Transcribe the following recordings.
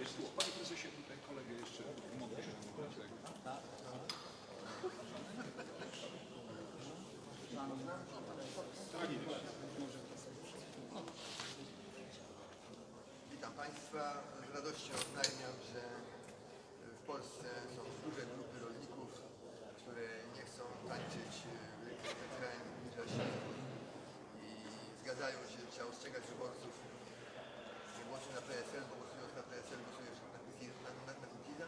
Panie prezesie, tutaj kolegę jeszcze mogę się. Witam Państwa. Z radością oznajmiam, że w Polsce są duże grupy rolników, które nie chcą tańczyć kraju rasizmu i zgadzają się, że trzeba ostrzegać wyborców. Głosują na PSL, bo głosując na PSL głosujesz na, Kukiz- na, na, na Kukiza,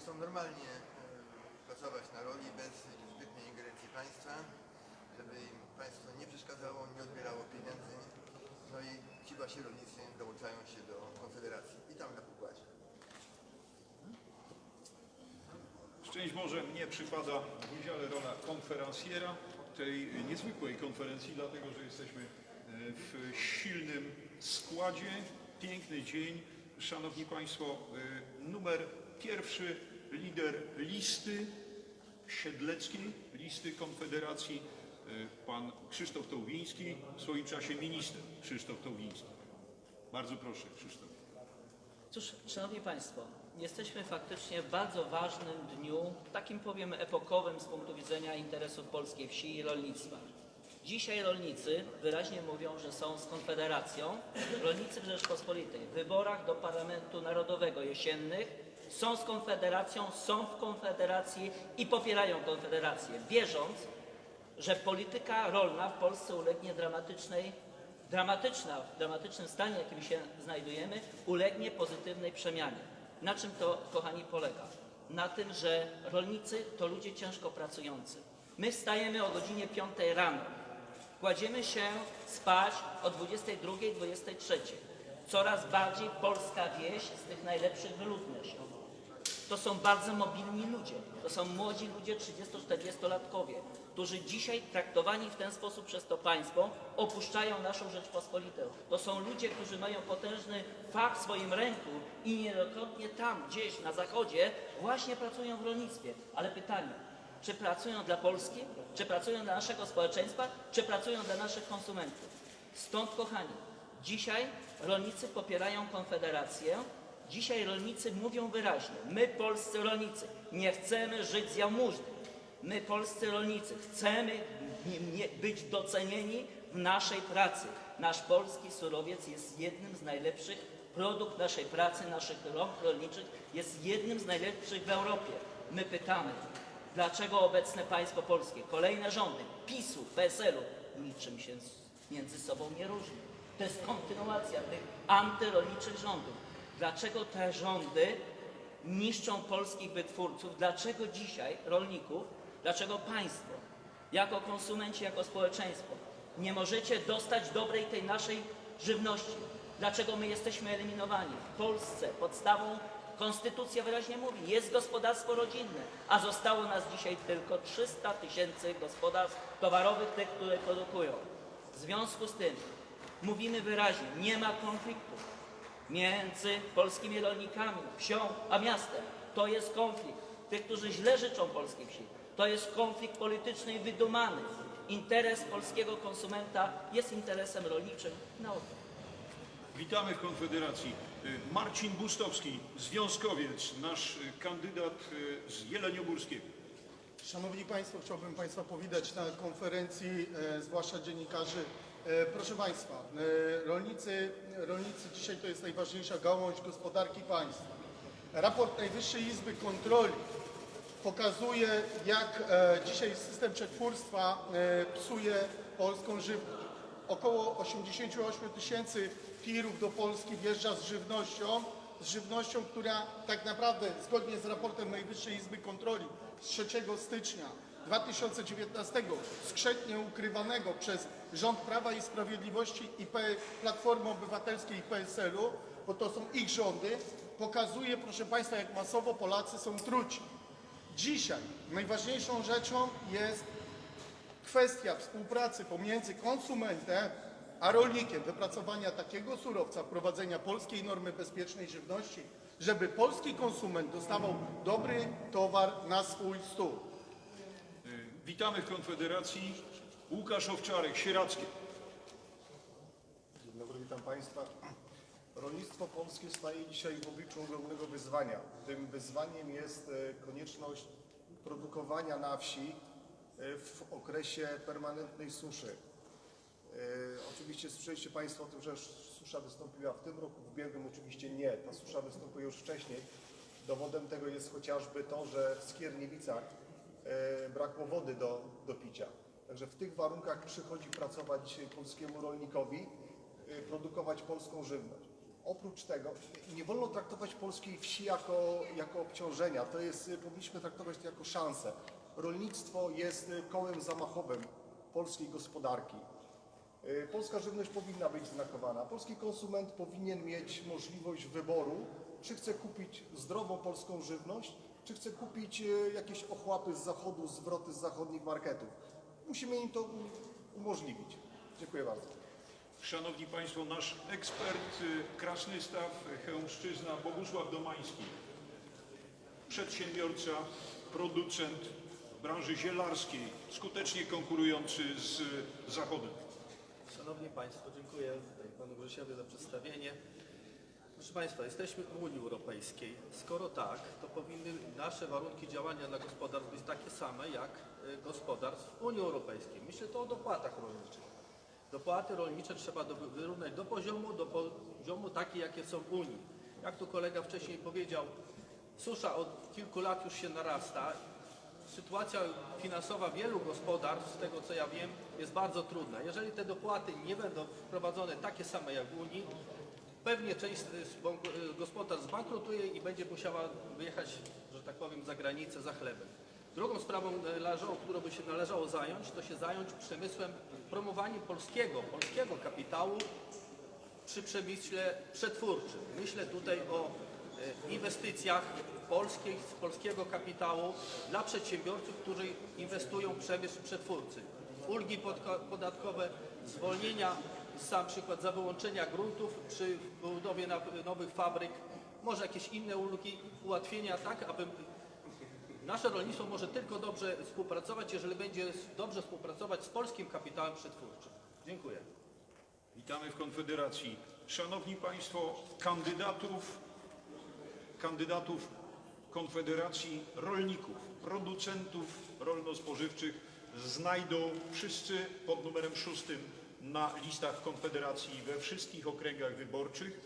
którzy chcą normalnie e, pracować na roli bez zbytniej ingerencji państwa, żeby im państwo nie przeszkadzało, nie odbierało pieniędzy. No i ci właśnie rolnicy dołączają się do Konfederacji. Witam na pokładzie. Szczęść może mnie przypada w udziale rola konferencjera tej niezwykłej konferencji, dlatego że jesteśmy e, w silnym składzie. Piękny dzień. Szanowni Państwo, e, numer pierwszy, lider listy siedleckiej, listy Konfederacji, e, pan Krzysztof Tołwiński, w swoim czasie minister Krzysztof Tołwiński. Bardzo proszę, Krzysztof. Cóż, Szanowni Państwo, jesteśmy faktycznie w bardzo ważnym dniu, takim powiem epokowym z punktu widzenia interesów polskiej wsi i rolnictwa. Dzisiaj rolnicy wyraźnie mówią, że są z Konfederacją. Rolnicy w Rzeczpospolitej w wyborach do Parlamentu Narodowego jesiennych są z Konfederacją, są w Konfederacji i popierają Konfederację, wierząc, że polityka rolna w Polsce ulegnie dramatycznej, dramatyczna, w dramatycznym stanie, jakim się znajdujemy, ulegnie pozytywnej przemianie. Na czym to, kochani, polega? Na tym, że rolnicy to ludzie ciężko pracujący. My wstajemy o godzinie 5 rano, kładziemy się spać o 22, 23. Coraz bardziej polska wieś z tych najlepszych wyludnia się. To są bardzo mobilni ludzie. To są młodzi ludzie 30-40-latkowie, którzy dzisiaj traktowani w ten sposób przez to państwo opuszczają naszą Rzeczpospolitą. To są ludzie, którzy mają potężny fach w swoim ręku i niejednokrotnie tam, gdzieś na zachodzie, właśnie pracują w rolnictwie. Ale pytanie, czy pracują dla Polski, czy pracują dla naszego społeczeństwa, czy pracują dla naszych konsumentów? Stąd, kochani, dzisiaj rolnicy popierają Konfederację, Dzisiaj rolnicy mówią wyraźnie, my polscy rolnicy nie chcemy żyć z jałmużny. My polscy rolnicy chcemy być docenieni w naszej pracy. Nasz polski surowiec jest jednym z najlepszych, produkt naszej pracy, naszych rąk rolniczych jest jednym z najlepszych w Europie. My pytamy, dlaczego obecne państwo polskie, kolejne rządy PiSu, PSL-u niczym się między sobą nie różni. To jest kontynuacja tych antyrolniczych rządów. Dlaczego te rządy niszczą polskich wytwórców? Dlaczego dzisiaj rolników, dlaczego państwo, jako konsumenci, jako społeczeństwo, nie możecie dostać dobrej tej naszej żywności? Dlaczego my jesteśmy eliminowani? W Polsce podstawą Konstytucja wyraźnie mówi, jest gospodarstwo rodzinne, a zostało nas dzisiaj tylko 300 tysięcy gospodarstw towarowych, tych, które produkują. W związku z tym mówimy wyraźnie, nie ma konfliktu między polskimi rolnikami, wsią, a miastem. To jest konflikt tych, którzy źle życzą polskiej wsi. To jest konflikt polityczny i wydumany. Interes polskiego konsumenta jest interesem rolniczym na oto. Witamy w Konfederacji. Y, Marcin Bustowski, związkowiec, nasz y, kandydat y, z Jeleniogórskiego. Szanowni Państwo, chciałbym Państwa powitać na konferencji, e, zwłaszcza dziennikarzy. E, proszę Państwa, e, rolnicy, rolnicy dzisiaj to jest najważniejsza gałąź gospodarki państwa. Raport Najwyższej Izby Kontroli pokazuje, jak e, dzisiaj system przetwórstwa psuje polską żywność. Około 88 tysięcy tirów do Polski wjeżdża z żywnością, z żywnością, która tak naprawdę zgodnie z raportem Najwyższej Izby Kontroli z 3 stycznia 2019 skrzętnie ukrywanego przez rząd Prawa i Sprawiedliwości i Platformy Obywatelskiej i PSL-u, bo to są ich rządy, pokazuje, proszę Państwa, jak masowo Polacy są truci. Dzisiaj najważniejszą rzeczą jest kwestia współpracy pomiędzy konsumentem a rolnikiem, wypracowania takiego surowca, wprowadzenia polskiej normy bezpiecznej żywności, żeby polski konsument dostawał dobry towar na swój stół. Witamy w Konfederacji. Łukasz Owczarek, Sieradzkie. Dzień dobry, witam Państwa. Rolnictwo polskie staje dzisiaj w obliczu ogromnego wyzwania. Tym wyzwaniem jest e, konieczność produkowania na wsi e, w okresie permanentnej suszy. E, Oczywiście słyszeliście Państwo o tym, że susza wystąpiła w tym roku, w ubiegłym oczywiście nie. Ta susza występuje już wcześniej. Dowodem tego jest chociażby to, że w Skierniewicach brakło wody do, do picia. Także w tych warunkach przychodzi pracować polskiemu rolnikowi, e, produkować polską żywność. Oprócz tego nie wolno traktować polskiej wsi jako, jako obciążenia. To jest, e, powinniśmy traktować to jako szansę. Rolnictwo jest e, kołem zamachowym polskiej gospodarki. Polska żywność powinna być znakowana. Polski konsument powinien mieć możliwość wyboru, czy chce kupić zdrową polską żywność, czy chce kupić y, jakieś ochłapy z zachodu, zwroty z zachodnich marketów. Musimy im to u- umożliwić. Dziękuję bardzo. Szanowni Państwo, nasz ekspert, y, Krasnystaw, Chełmszczyzna, Bogusław Domański, przedsiębiorca, producent branży zielarskiej, skutecznie konkurujący z Zachodem. Szanowni Państwo, dziękuję Panu Grzesiowi za przedstawienie. Proszę Państwa, jesteśmy w Unii Europejskiej. Skoro tak, to powinny nasze warunki działania dla gospodarstw być takie same jak y, gospodarstw w Unii Europejskiej. Myślę to o dopłatach rolniczych. Dopłaty rolnicze trzeba do, wyrównać do poziomu, do poziomu taki, jakie są w Unii. Jak tu kolega wcześniej powiedział, susza od kilku lat już się narasta. Sytuacja finansowa wielu gospodarstw, z tego co ja wiem, jest bardzo trudna. Jeżeli te dopłaty nie będą wprowadzone takie same jak w Unii, pewnie część bank- gospodarstw zbankrutuje i będzie musiała wyjechać, że tak powiem, za granicę za chlebem. Drugą sprawą, należało, którą by się należało zająć, to się zająć przemysłem, promowaniem polskiego, polskiego kapitału przy przemyśle przetwórczym. Myślę tutaj o e, inwestycjach polskich, z polskiego kapitału dla przedsiębiorców, którzy inwestują w przemysł przetwórczy. Ulgi podatkowe, zwolnienia, sam przykład za wyłączenia gruntów przy budowie nowych fabryk, może jakieś inne ulgi, ułatwienia tak, aby nasze rolnictwo może tylko dobrze współpracować, jeżeli będzie dobrze współpracować z polskim kapitałem przetwórczym. Dziękuję. Witamy w Konfederacji. Szanowni Państwo, kandydatów, kandydatów Konfederacji rolników, producentów rolno-spożywczych znajdą wszyscy pod numerem szóstym na listach Konfederacji we wszystkich okręgach wyborczych.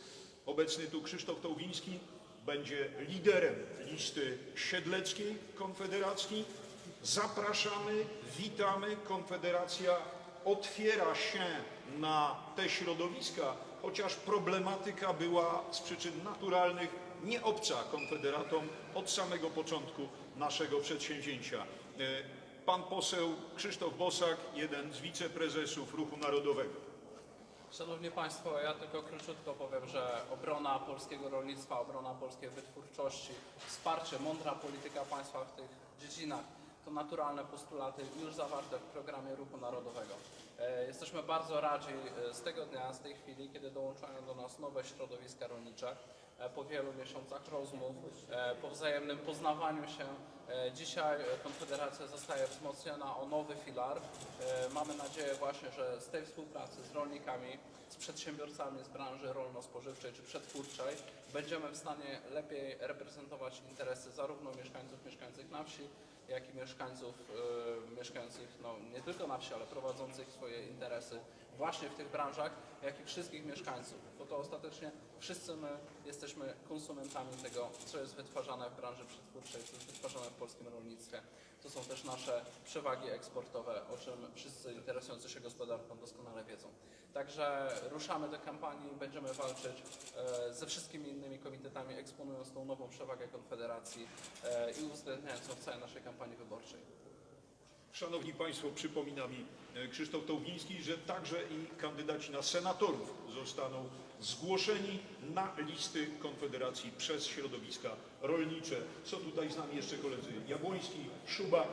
Obecny tu Krzysztof Tołwiński będzie liderem listy siedleckiej Konfederacji. Zapraszamy, witamy. Konfederacja otwiera się na te środowiska, chociaż problematyka była z przyczyn naturalnych nie obca konfederatom od samego początku naszego przedsięwzięcia. Pan poseł Krzysztof Bosak, jeden z wiceprezesów Ruchu Narodowego. Szanowni Państwo, ja tylko króciutko powiem, że obrona polskiego rolnictwa, obrona polskiej wytwórczości, wsparcie, mądra polityka państwa w tych dziedzinach to naturalne postulaty już zawarte w programie Ruchu Narodowego. E, Jesteśmy bardzo radzi e, z tego dnia, z tej chwili, kiedy dołączają do nas nowe środowiska rolnicze. E, Po wielu miesiącach rozmów, po wzajemnym poznawaniu się, dzisiaj e, Konfederacja zostaje wzmocniona o nowy filar. E, Mamy nadzieję właśnie, że z tej współpracy z rolnikami, z przedsiębiorcami z branży rolno-spożywczej czy przetwórczej będziemy w stanie lepiej reprezentować interesy zarówno mieszkańców mieszkających na wsi, jak i mieszkańców e, mieszkających no, nie tylko na wsi, ale prowadzących swoje interesy właśnie w tych branżach, jak i wszystkich mieszkańców, bo to ostatecznie wszyscy my jesteśmy konsumentami tego, co jest wytwarzane w branży przetwórczej, co jest wytwarzane w polskim rolnictwie. To są też nasze przewagi eksportowe, o czym wszyscy interesujący się gospodarką doskonale wiedzą. Także ruszamy do kampanii, będziemy walczyć e, ze wszystkimi innymi komitetami, eksponując tą nową przewagę Konfederacji e, i uwzględniając ją w całej naszej kampanii wyborczej. Szanowni Państwo, przypomina mi e, Krzysztof Tołwiński, że także i kandydaci na senatorów zostaną zgłoszeni na listy Konfederacji przez środowiska rolnicze. Są tutaj z nami jeszcze koledzy Jabłoński, Szuba e,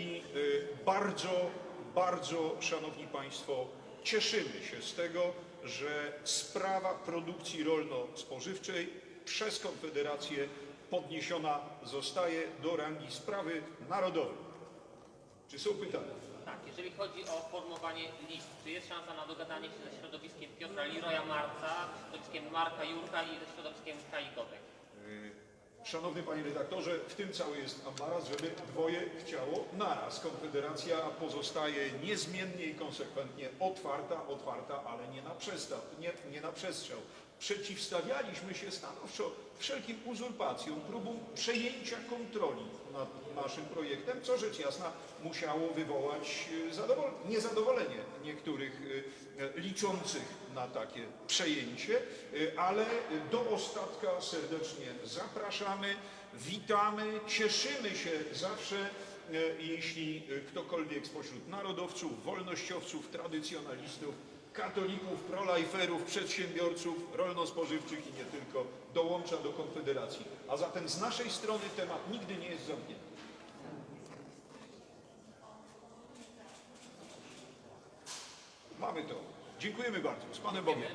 i e, bardzo, bardzo, Szanowni Państwo, cieszymy się z tego, że sprawa produkcji rolno-spożywczej przez Konfederację podniesiona zostaje do rangi sprawy narodowej. Czy są pytania? tak, jeżeli chodzi o formowanie list, czy jest szansa na dogadanie się ze środowiskiem Piotra Liroja Marca, środowiskiem Marka Jurka i ze środowiskiem Kai Godek? Szanowny panie redaktorze, w tym cały jest ambaras, żeby dwoje chciało naraz. Konfederacja pozostaje niezmiennie i konsekwentnie otwarta, otwarta, ale nie na przestaw, nie, nie na przestrzał. Przeciwstawialiśmy się stanowczo wszelkim uzurpacjom, próbom przejęcia kontroli nad naszym projektem, co rzecz jasna musiało wywołać e, zadowol- niezadowolenie niektórych e, liczących na takie przejęcie, e, ale do ostatka serdecznie zapraszamy, witamy, cieszymy się zawsze, jeśli ktokolwiek spośród narodowców, wolnościowców, tradycjonalistów, katolików, prolajferów, przedsiębiorców rolno-spożywczych i nie tylko dołącza do Konfederacji. A zatem z naszej strony temat nigdy nie jest zamknięty. Mamy to. Dziękujemy bardzo. Z Panem Bogiem.